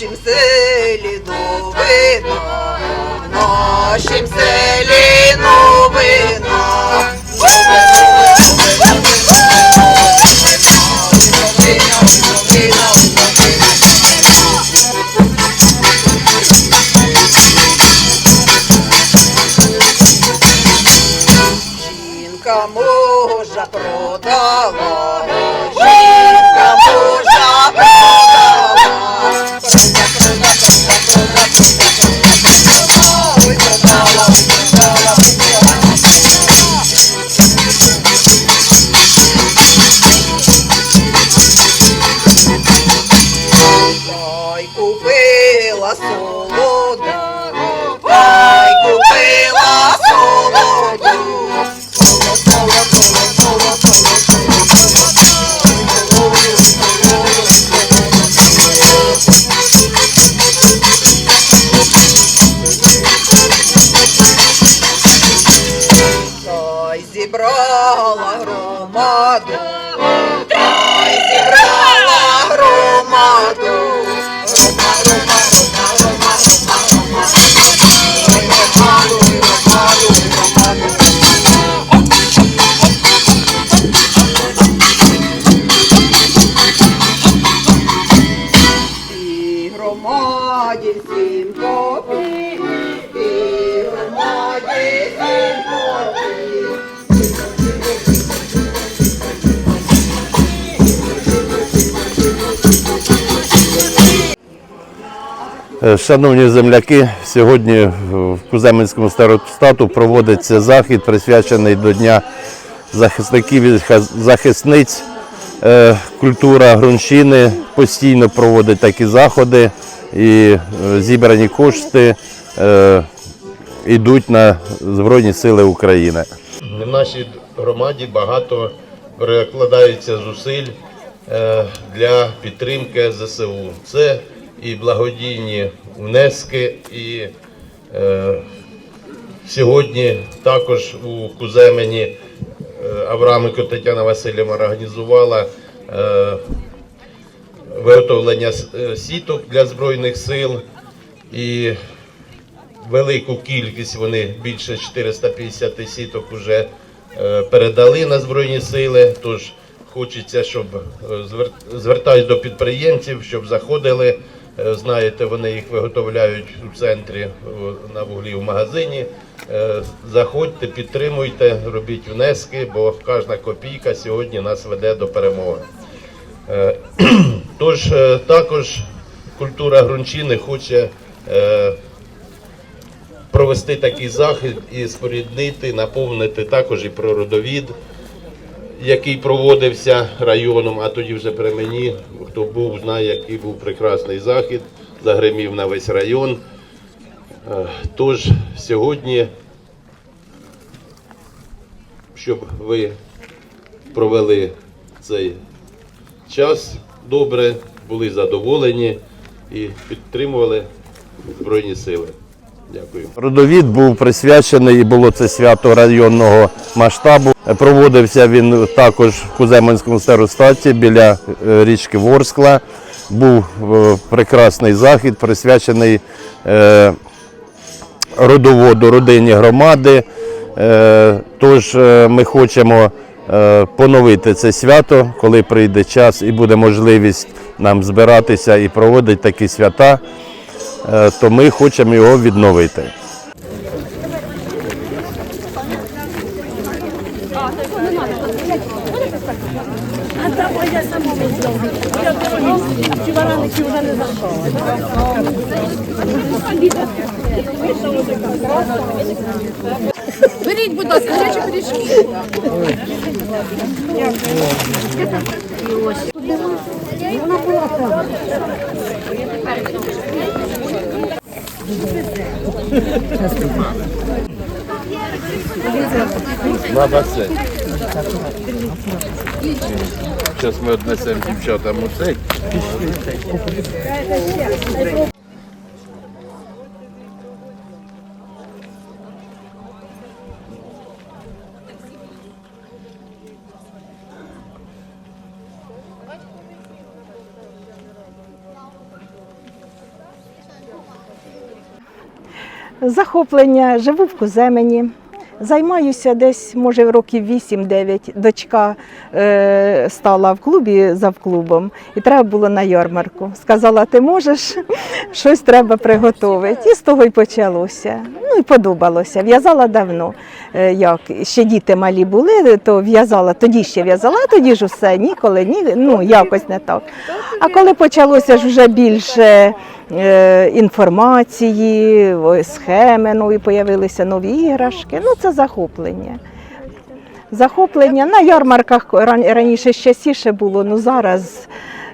нашім селі новина, в нашім селі новина. Жінка мужа продала, Шановні земляки, сьогодні в Куземенському старостату проводиться захід, присвячений до Дня захисників і захисниць. Е, Культура Грунщини постійно проводить такі заходи і е, зібрані кошти е, йдуть на Збройні Сили України. В нашій громаді багато перекладається зусиль е, для підтримки ЗСУ. Це і благодійні внески, і е, сьогодні також у Куземені е, Авраменко Тетяна Васильівна організувала е, виготовлення е, сіток для Збройних сил. І велику кількість, вони більше 450 сіток вже е, передали на Збройні сили. Тож хочеться, щоб е, звертаюсь до підприємців, щоб заходили. Е, Знаєте, вони їх виготовляють у центрі на вуглі в магазині. Е, Заходьте, підтримуйте, робіть внески, бо кожна копійка сьогодні нас веде до перемоги. Е, Тож також культура Грунчини хоче провести такий захід і споріднити, наповнити також і про родовід, який проводився районом, а тоді вже при мені, хто був, знає, який був прекрасний захід, загримів на весь район. Е, Тож сьогодні, щоб ви провели цей час добре, були задоволені і підтримували Збройні сили. Дякую. Родовід був присвячений і було це свято районного масштабу. Проводився він також в Куземенському старостаті біля е, річки Ворскла. Був е, прекрасний захід, присвячений е, родоводу родині громади. Тож ми хочемо поновити це свято, коли прийде час і буде можливість нам збиратися і проводити такі свята, то ми хочемо його відновити. Беріть, будь ласка, гарячі пиріжки. Вона була там. На басейн. Зараз ми віднесемо дівчатам у. Захоплення, живу в Куземені. Займаюся десь, може, років 8-9. Дочка е, стала в клубі завклубом, і треба було на ярмарку. Сказала, ти можеш, щось треба приготувати. І з того й почалося. Ну і подобалося. В'язала давно. Е, як ще діти малі були, то в'язала, тоді ще в'язала, тоді ж усе, ніколи, ні, ну якось не так. А коли почалося ж вже більше інформації, схеми нові появилися, нові іграшки. Ну це захоплення. Захоплення на ярмарках раніше частіше було, ну зараз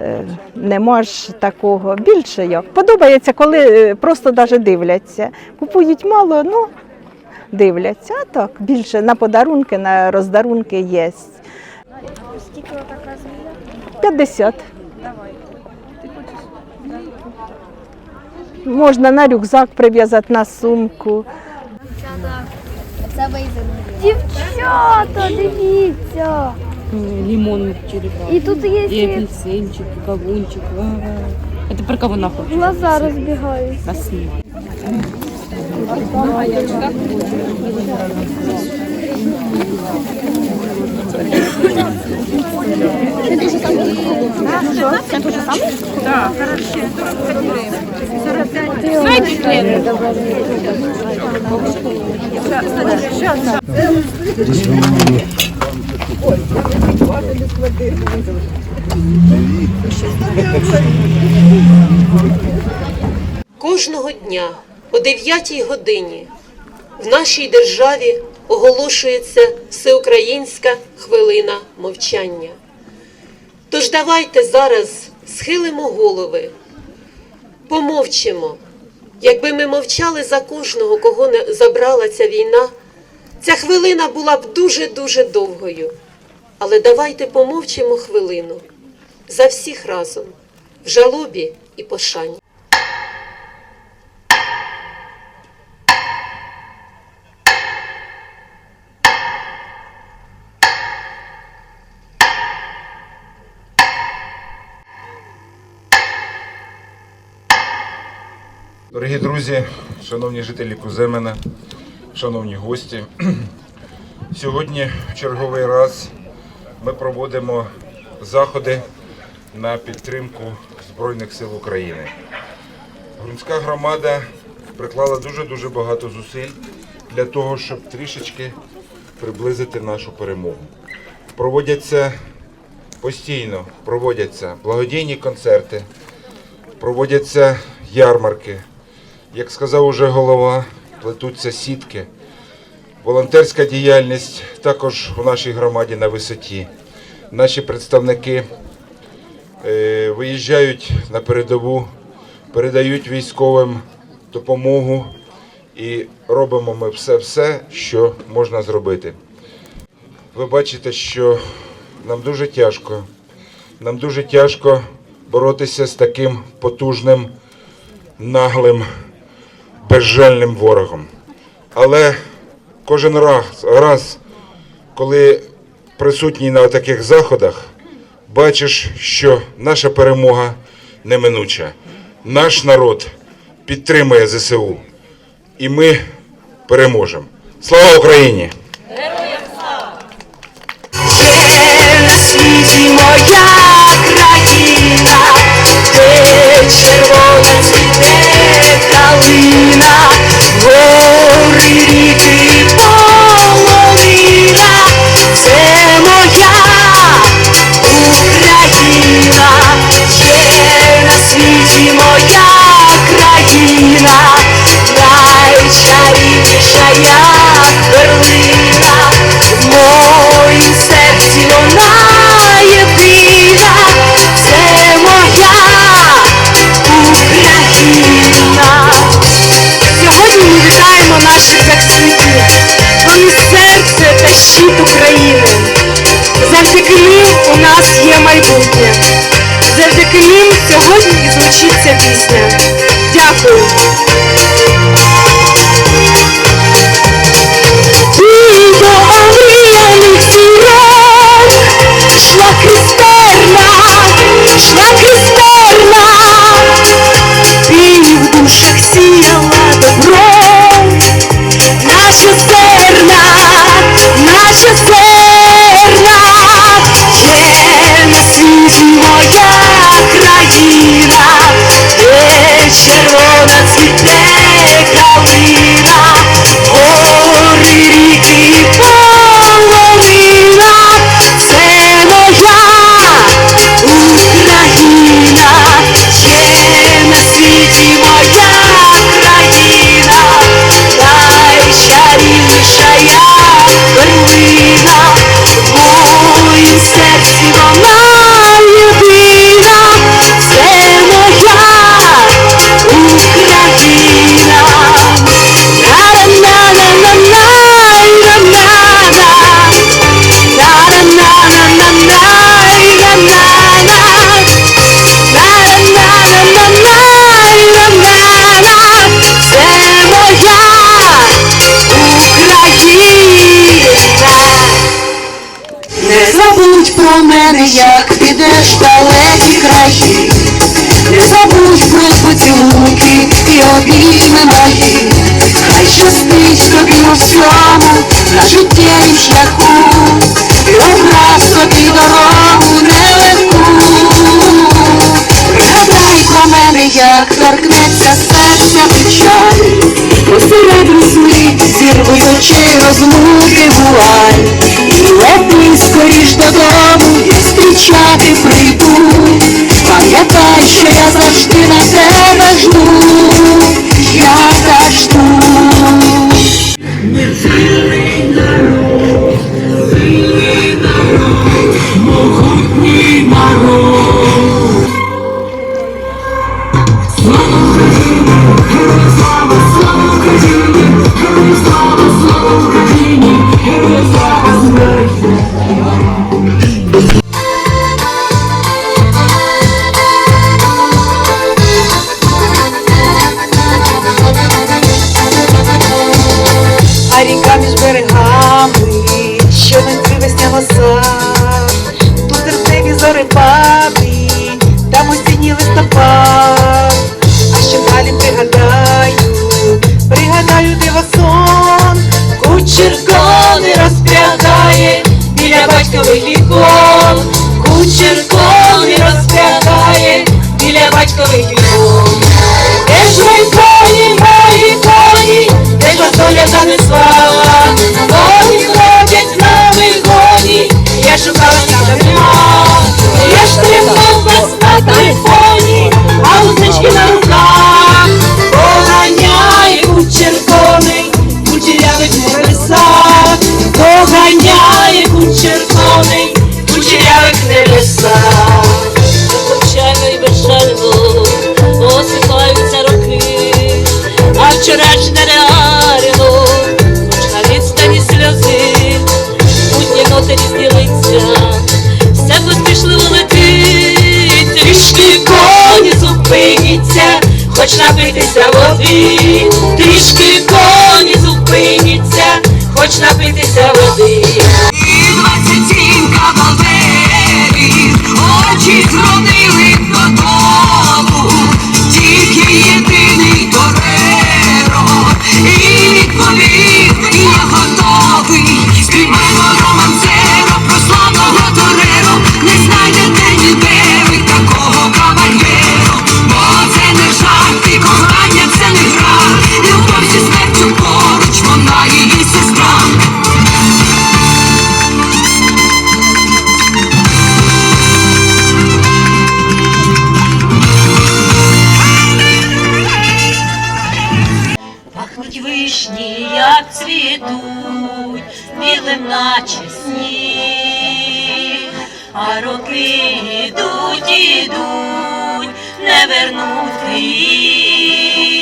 е, нема ж такого. Більше як. Подобається, коли е, просто навіть дивляться. Купують мало, ну дивляться. А так, більше на подарунки, на роздарунки є. Скільки така земля? 50. Можна на рюкзак прив'язати на сумку. Це. Дівчата, дивіться. лимон черепах. І тут є ці апельсинчик, и кавунчик. Это про кого нахуй? глаза розбігаються. Красиво. Кожного дня о 9 годині в нашій державі оголошується всеукраїнська хвилина мовчання. Тож давайте зараз схилимо голови, помовчимо. Якби ми мовчали за кожного, кого не забрала ця війна, ця хвилина була б дуже-дуже довгою. Але давайте помовчимо хвилину за всіх разом, в жалобі і пошані. Дорогі друзі, шановні жителі Куземена, шановні гості, сьогодні в черговий раз ми проводимо заходи на підтримку Збройних сил України. Грунська громада приклала дуже-дуже багато зусиль для того, щоб трішечки приблизити нашу перемогу. Проводяться постійно проводяться благодійні концерти, проводяться ярмарки. Як сказав уже голова, плетуться сітки. Волонтерська діяльність також у нашій громаді на висоті. Наші представники е, виїжджають на передову, передають військовим допомогу і робимо ми все-все, що можна зробити. Ви бачите, що нам дуже тяжко. Нам дуже тяжко боротися з таким потужним, наглим, безжальним ворогом. Але кожен раз, раз коли присутній на таких заходах, бачиш, що наша перемога неминуча. Наш народ підтримує ЗСУ. І ми переможемо. Слава Україні! на світі серце та як підеш далекі краї. Не забудь про поцілунки і обійми мої. Хай щастить тобі у всьому на життєвім шляху. І образ тобі дорогу нелегку. Пригадай про мене, як торкнеться серця печаль. Посеред весни зірвуть очей розлуки і безжально осипаються роки, а вчорашнє реально, хоч на відстані сльози, будні ноти розділиться, все поспішливо летить, трішки коні зупиніться, хоч напитися води, трішки коні зупиніться, хоч напитися води. Двадцять вишні, як цвітуть, білим наче сніг, а роки ідуть, ідуть, не вернути їх.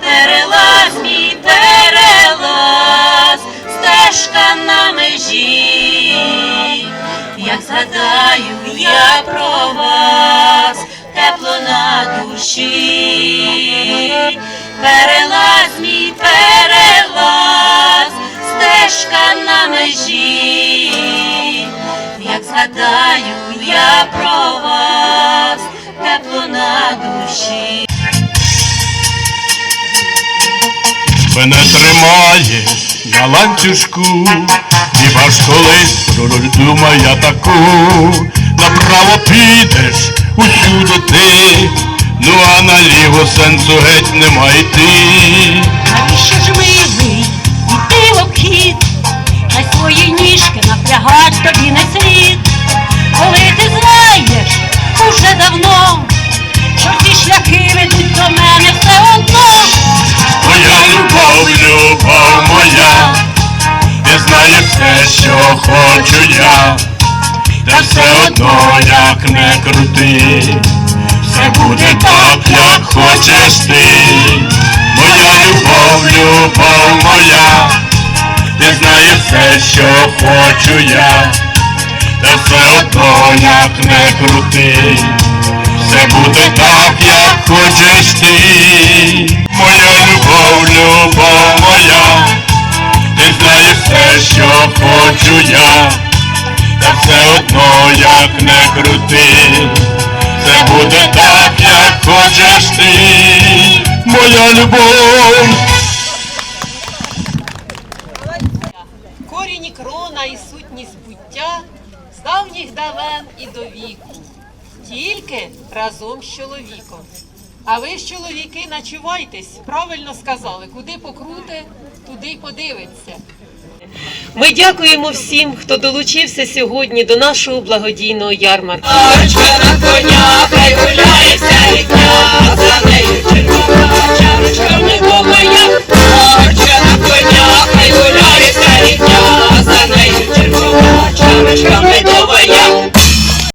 Перелаз мій перелаз, стежка на межі, як згадаю я про вас, тепло на душі, перелаз мій перелаз, стежка на межі, як згадаю я про вас, тепло на душі. Мене тримає на ланцюжку, хіба ж колись про думає таку, направо підеш усюди ти, ну а наліво сенсу геть нема йти. Навіщо ж милий, іти в обхід, на свої ніжки напрягать тобі не слід, коли ти знаєш уже давно, що ці шляхи ведуть до мене все одно. Моя любов, любов моя, ти знаєш все, що хочу я, та все одно як не крути, все буде так, як хочеш ти. Моя любов, любов моя, ти знаєш все, що хочу я, та все одно як не крути. Все буде так, як хочеш ти, моя любов, любов моя, ти знаєш все, що хочу я, та все одно, як не крути, це буде так, як хочеш ти, моя любов. Корінь крона і сутність буття з давніх давен і до віку, тільки разом з чоловіком. А ви ж, чоловіки, начувайтесь, правильно сказали, куди покрути, туди й подивиться. Ми дякуємо всім, хто долучився сьогодні до нашого благодійного ярмарку. Чарочка на коня, хай гуляється рідня, за нею червона чарочка в небо моя. Чарочка на коня, хай гуляється рідня, за нею червона чарочка в